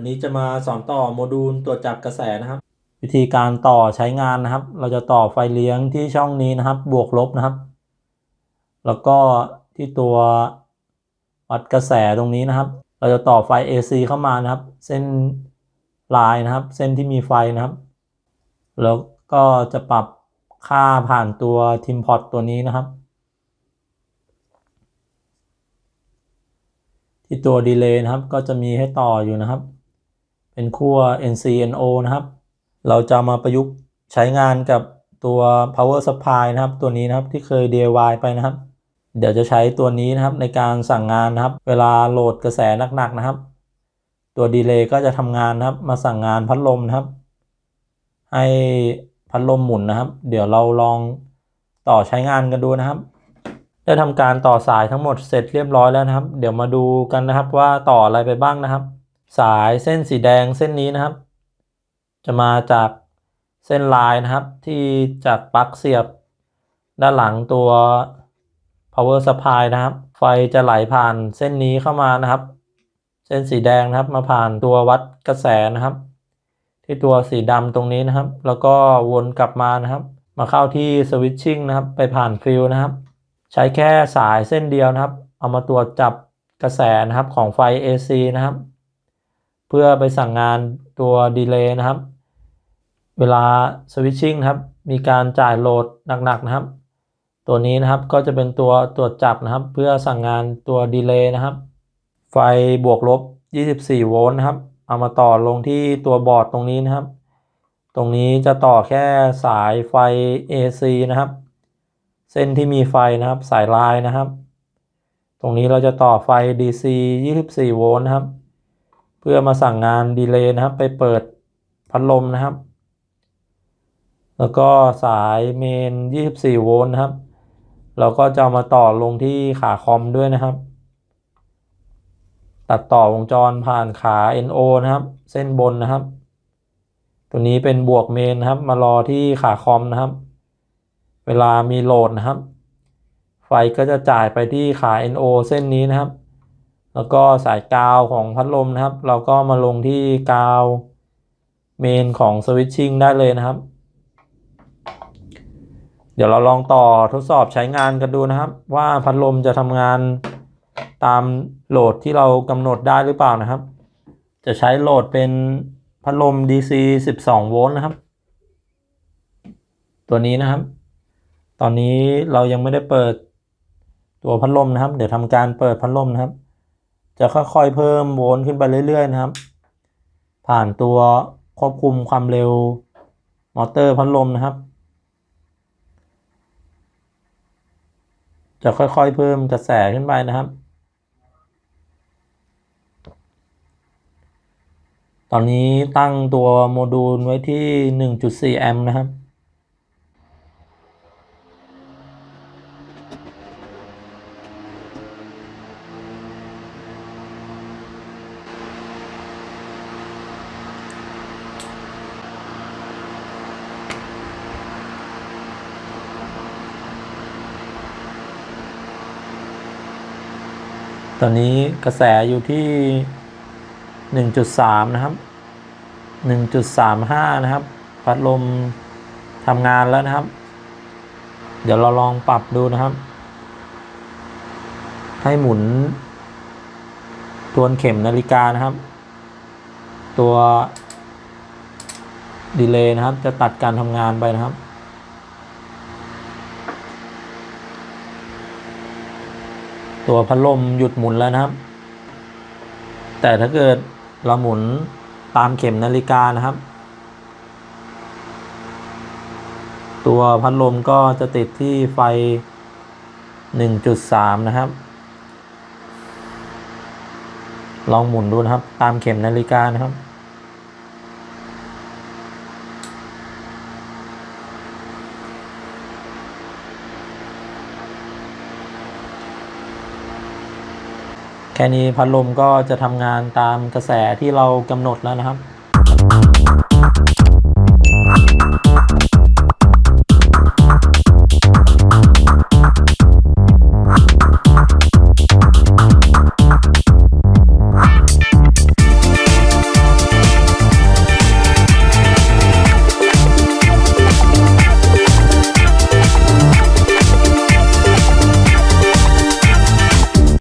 วันนี้จะมาสอนต่อโมดูลตรวจจับกระแสนะครับ วิธีการต่อใช้งานนะครับ เราจะต่อไฟเลี้ยงที่ช่องนี้นะครับ บวกลบนะครับ แล้วก็ที่ตัววัดกระแสตรงนี้นะครับ เราจะต่อไฟ AC เข้ามานะครับ เส้นลายนะครับ เส้นที่มีไฟนะครับ แล้วก็จะปรับค่าผ่านตัวทิมพอตตัวนี้นะครับ ที่ตัวดีเลย์นะครับก็จะมีให้ต่ออยู่นะครับ เป็นขั้ว NCNO นะครับ เราจะมาประยุกต์ใช้งานกับตัว power supply นะครับ ตัวนี้นะครับที่เคย DIY ไปนะครับ เดี๋ยวจะใช้ตัวนี้นะครับในการสั่งงานนะครับ เวลาโหลดกระแสหนักๆนะครับ ตัวดีเลย์ก็จะทำงานนะครับ มาสั่งงานพัดลมนะครับ ให้พัดลมหมุนนะครับ เดี๋ยวเราลองต่อใช้งานกันดูนะครับ ได้ทำการต่อสายทั้งหมดเสร็จเรียบร้อยแล้วนะครับ เดี๋ยวมาดูกันนะครับว่าต่ออะไรไปบ้างนะครับ สายเส้นสีแดงเส้นนี้นะครับ จะมาจากเส้นลายนะครับ ที่จากปลั๊กเสียบด้านหลังตัว power supply นะครับ ไฟจะไหลผ่านเส้นนี้เข้ามานะครับ เส้นสีแดงนะครับมาผ่านตัววัดกระแสนะครับ ที่ตัวสีดำตรงนี้นะครับ แล้วก็วนกลับมานะครับ มาเข้าที่สวิตชิ่งนะครับ ไปผ่านฟิลนะครับ ใช้แค่สายเส้นเดียวนะครับ เอามาตรวจจับกระแสนะครับของไฟ AC นะครับ เพื่อไปสั่งงานตัวดีเลย์นะครับ เวลาสวิตชิ่งครับ มีการจ่ายโหลดหนักๆนะครับ ตัวนี้นะครับก็จะเป็นตัวตรวจจับนะครับ เพื่อสั่งงานตัวดีเลย์นะครับ ไฟบวกลบ 24 โวลต์นะครับ เอามาต่อลงที่ตัวบอร์ดตรงนี้นะครับ ตรงนี้จะต่อแค่สายไฟ AC นะครับ เส้นที่มีไฟนะครับสายลายนะครับ ตรงนี้เราจะต่อไฟ DC 24 โวลต์นะครับ เพื่อมาสั่งงานดีเลย์นะครับ ไปเปิดพัดลมนะครับ แล้วก็สายเมน 24 โวลต์นะครับ เราก็จะมาต่อลงที่ขาคอมด้วยนะครับ ตัดต่อวงจรผ่านขา NO นะครับ เส้นบนนะครับ ตัวนี้เป็นบวกเมนนะครับ มารอที่ขาคอมนะครับ เวลามีโหลดนะครับ ไฟก็จะจ่ายไปที่ขา NO เส้นนี้นะครับ แล้วก็สายกาวของพัดลมนะครับ เราก็มาลงที่กาวเมนของสวิตชิ่งได้เลยนะครับ เดี๋ยวเราลองต่อทดสอบใช้งานกันดูนะครับ ว่าพัดลมจะทำงานตามโหลดที่เรากำหนดได้หรือเปล่านะครับ จะใช้โหลดเป็นพัดลม DC 12 โวลต์นะครับ ตัวนี้นะครับ ตอนนี้เรายังไม่ได้เปิดตัวพัดลมนะครับ เดี๋ยวทำการเปิดพัดลมนะครับ จะค่อยๆเพิ่มโวลต์ขึ้นไปเรื่อยๆนะครับ ผ่านตัวควบคุมความเร็วมอเตอร์พัดลมนะครับ จะค่อยๆเพิ่มกระแสขึ้นไปนะครับ ตอนนี้ตั้งตัวโมดูลไว้ที่ 1.4 แอมป์นะครับ ตอนนี้กระแสอยู่ที่ 1.3 นะครับ 1.35 นะครับ พัดลมทำงานแล้วนะครับ เดี๋ยวเราลองปรับดูนะครับ ให้หมุน ทวนเข็มนาฬิกานะครับ ตัวดีเลย์นะครับ จะตัดการทำงานไปนะครับ ตัวพัดลมหยุดหมุนแล้วนะครับ แต่ถ้าเกิดเราหมุนตามเข็มนาฬิกานะครับ ตัวพัดลมก็จะติดที่ไฟ 1.3 นะครับ ลองหมุนดูนะครับ ตามเข็มนาฬิกานะครับ แค่นี้พัดลมก็จะทำงานตามกระแสที่เรากำหนดแล้วนะครับ